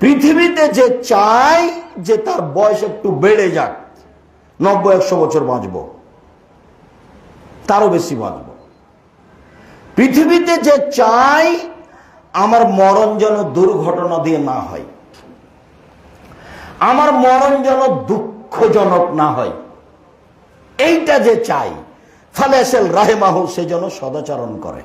পৃথিবীতে যে চায় যে তার বয়স একটু বেড়ে যাক, নব্বই, একশো বছর বাঁচব, তারও বেশি বাঁচব। পৃথিবীতে যে চাই আমার মরণ যেন দুর্ঘটনা দিয়ে না হয়, আমার মরণ যেন দুঃখজনক না হয়, এইটা যে চাই ফালেসেল রাহেমাহু সে যেন সদাচরণ করে।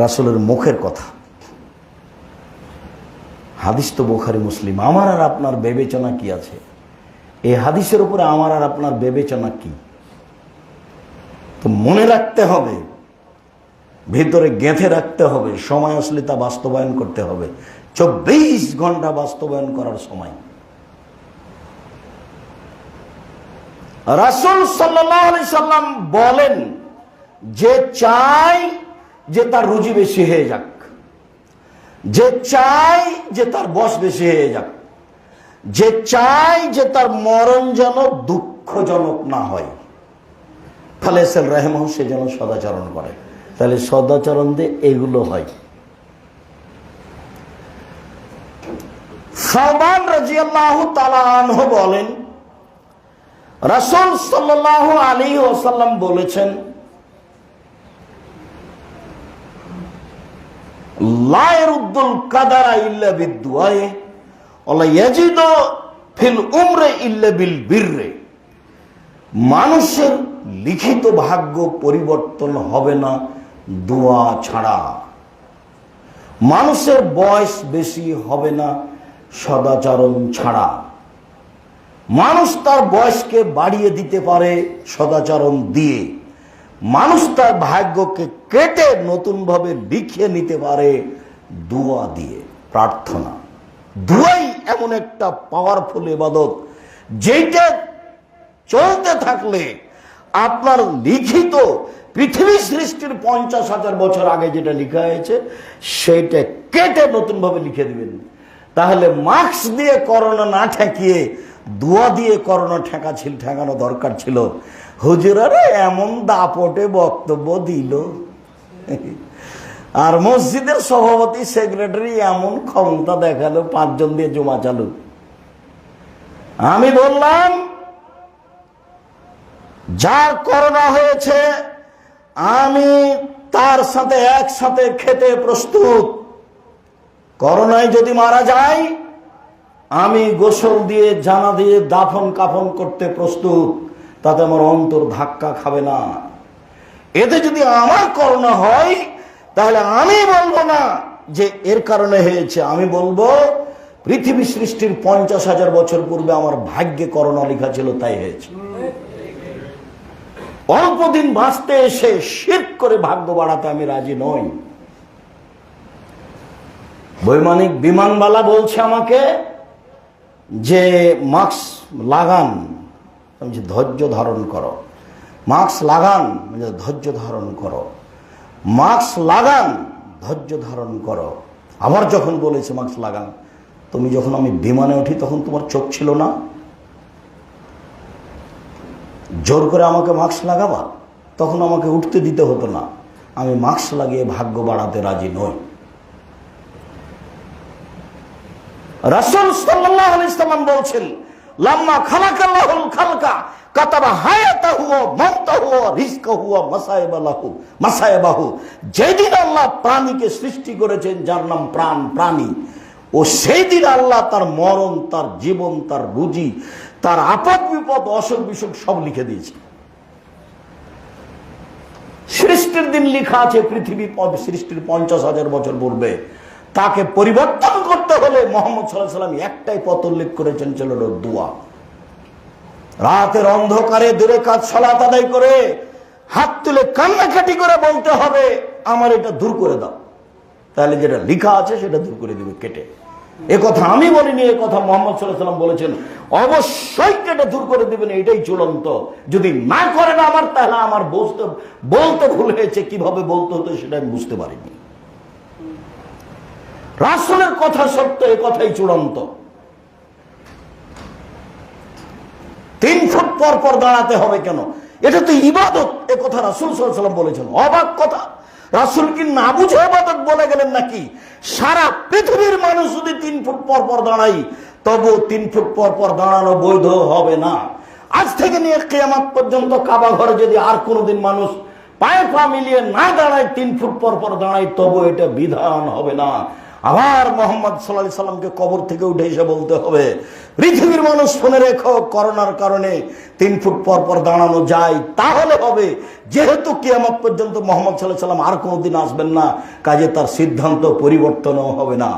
রাসুলের মুখের কথা। হাদিস তো বোখারি, মুসলিম। আমার আর আপনার বিবেচনা কি আছে? এই হাদিসের উপরে আমার আর আপনার বিবেচনা কি? তো মনে রাখতে হবে, ভিতরে গেঁথে রাখতে হবে, সময় আসলে তা বাস্তবায়ন করতে হবে। চব্বিশ ঘণ্টা বাস্তবায়ন করার সময়। রাসুল সাল্লি সাল্লাম বলেন, যে চাই যে তার রুজি বেশি হয়ে যাক। যে চাই যে তার বস বেশি হয়ে যাক। যে চাই যে তার মরণ যেন দুঃখজনক না হয়। ফালেসেল রাহেমাহ সে যেন সদাচরণ করে। তাহলে সদাচরণ দিয়ে এগুলো হয়। সালমান রাজিয়াল্লাহ তালাহ বলেন, রাসুল সাল্লাহ আলী ওসাল্লাম বলেছেন কাদারা বিদ্দুয়ায়ে ওলা ইয়াজিদ ফিল উমরে মানুষের লিখিত ভাগ্য পরিবর্তন হবে না দোয়া ছাড়া। মানুষের বয়স বেশি হবে না সদাচরণ ছাড়া। মানুষ তার বয়সকে বাড়িয়ে দিতে পারে সদাচরণ দিয়ে। মানুষ তার ভাগ্যকে কেটে নতুনভাবে লিখিয়ে নিতে পারে দোয়া দিয়ে, প্রার্থনা। দুয়াই এমন একটা পাওয়ারফুল এবাদত যেটা চলতে থাকলে আপনার লিখিত পৃথিবী সৃষ্টির পঞ্চাশ হাজার বছর আগে যেটা লেখা হয়েছে, সেটা কেটে নতুনভাবে লিখে দিবেন। তাহলে মাস্ক দিয়ে করোনা না ঠেকিয়ে দোয়া দিয়ে করোনা ঠেকা ছিল, ঠেকানো দরকার ছিল। হুজুরারে এমন দাপটে বক্তব্য দিল। আর মসজিদের সভাপতি, সেক্রেটারি এমন ক্ষমতা দেখাল, পাঁচজন দিয়ে জমা চালু। আমি বললাম যার করোনা হয়েছে, আমি তার সাথে একসাথে খেতে প্রস্তুত। করোনায় যদি মারা যায় আমি গোসল দিয়ে জানা দিয়ে দাফন কাফন করতে প্রস্তুত, তাতে আমার অন্তর ধাক্কা খাবে না। এতে যদি আমার করোনা হয়, তাহলে আমি বলব না যে এর কারণে হয়েছে। আমি বলব, পৃথিবী সৃষ্টির পঞ্চাশ হাজার বছর পূর্বে আমার ভাগ্যে করোনা লেখা ছিল, তাই হয়েছে। অল্প দিন বাঁচতে এসে শীত করে ভাগ্য বাড়াতে আমি রাজি নই। বৈমানিক বিমানবালা বলছে আমাকে যে মাস্ক লাগান বলছি, ধৈর্য ধারণ করো। মাস্ক লাগান ধৈর্য ধারণ করো। মাস্ক লাগান ধৈর্য ধারণ করো। আবার যখন বলেছে মাস্ক লাগান তুমি যখন আমি বিমানে উঠি তখন তোমার চোখ ছিল না? জোর করে আমাকে মাস্ক লাগাবা? তখন আমাকে উঠতে দিতে হতো না। আমি মাস্ক লাগিয়ে ভাগ্য বাড়াতে রাজি নই। রাসূল সাল্লাল্লাহু আলাইহি সাল্লাম বলছেন, লাম্মা খালাকাল্লাহুল খালকা তার মরণ, তার জীবন, তার রুজি, তার আপদ, বিপদ, অসুখ, বিসুখ সব লিখে দিয়েছে। সৃষ্টির দিন লেখা আছে, পৃথিবী সৃষ্টির পঞ্চাশ হাজার বছর পূর্বে। তাকে পরিবর্তন হলে মোহাম্মদ সাল্লাহ সাল্লাম একটাই পথ উল্লেখ করেছেন, ছিল দোয়া। রাতের অন্ধকারে দূরে কাজ, সলাত আদায় করে হাত তুলে কান্নাকাটি করে বলতে হবে, আমার এটা দূর করে দাও। তাহলে যেটা লেখা আছে, সেটা দূর করে দিবে, কেটে। এ কথা আমি বলিনি, এ কথা মোহাম্মদ সাল্লাহ সাল্লাম বলেছেন। অবশ্যই কেটে দূর করে দিবেন, এটাই চূড়ান্ত। যদি না করেন আমার, তাহলে আমার বলতে বলতে ভুল হয়েছে, কীভাবে বলতে হতো সেটা আমি বুঝতে পারিনি। রাসুলের কথা সত্য, এ কথাই চূড়ান্ত। তিন ফুট পর পর দাঁড়াতে হবে কেন? এটা তো ইবাদত, এ কথা রাসুল সাল্লাম বলেছেন। অবাক কথা। রাসুল কি না বুঝে ইবাদত বলে গেলেন নাকি? সারা পৃথিবীর মানুষ যদি তিন ফুট পর পর দাঁড়াই তবু তিন ফুট পর পর দাঁড়ানো বৈধ হবে না। আজ থেকে নিয়ে কেয়ামাত পর্যন্ত কাবা ঘরে যদি আর কোনোদিন মানুষ পায়ে পা মিলিয়ে না দাঁড়ায়, তিন ফুট পর পর দাঁড়ায় তবু এটা বিধান হবে না। আবার মোহাম্মদ সাল্লাহ সাল্লামকে কবর থেকে উঠে এসে বলতে হবে, পৃথিবীর মানুষ শুনে রেখো, করোনার কারণে তিন ফুট পর পর দাঁড়ানো যায়, তাহলে হবে। যেহেতু কিয়ামত পর্যন্ত মোহাম্মদ সাল্লাহ সাল্লাম আর কোনোদিন আসবেন না, কাজে তার সিদ্ধান্ত পরিবর্তনও হবে না।